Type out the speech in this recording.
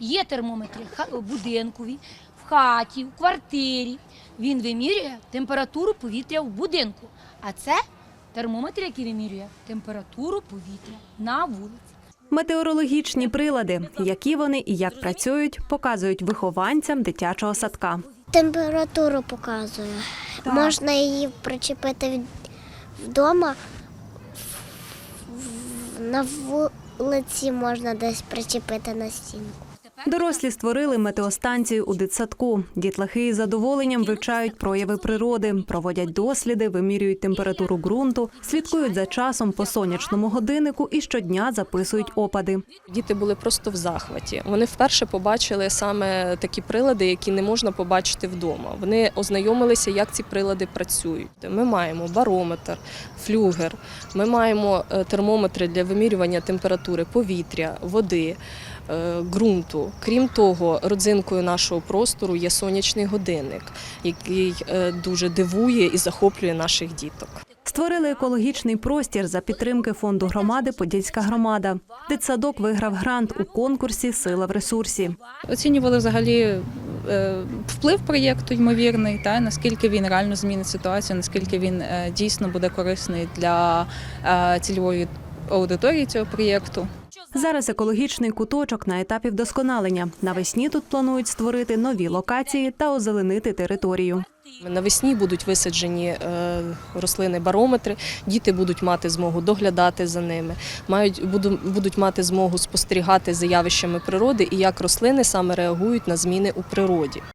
Є термометри ха- у будинкові, в хаті, в квартирі. Він вимірює температуру повітря в будинку. А це термометр, який вимірює температуру повітря на вулиці. Метеорологічні прилади, які вони і як працюють, показують вихованцям дитячого садка. Температуру показує. Можна її причепити вдома. На вулиці можна десь причепити на стінку. Дорослі створили метеостанцію у дитсадку. Дітлахи із задоволенням вивчають прояви природи, проводять досліди, вимірюють температуру ґрунту, слідкують за часом по сонячному годиннику і щодня записують опади. Діти були просто в захваті. Вони вперше побачили саме такі прилади, які не можна побачити вдома. Вони ознайомилися, як ці прилади працюють. Ми маємо барометр, флюгер, ми маємо е, термометри для вимірювання температури повітря, води. е, Крім того, родзинкою нашого простору є сонячний годинник, який е, дуже дивує і захоплює наших діток. Створили екологічний простір за підтримки фонду громади Подільська громада. Дитсадок виграв грант у конкурсі Сила в ресурсі. Оцінювали взагалі е, вплив проєкту ймовірний, та наскільки він реально змінить ситуацію, наскільки він е, дійсно буде корисний для цільової аудиторії цього проєкту. Зараз екологічний куточок на етапі вдосконалення. Навесні тут планують створити нові локації та озеленити територію. Навесні будуть висаджені е, рослини барометри, діти будуть мати змогу доглядати за ними, мають буду- будуть мати змогу спостерігати за явищами природи і як рослини саме реагують на зміни у природі.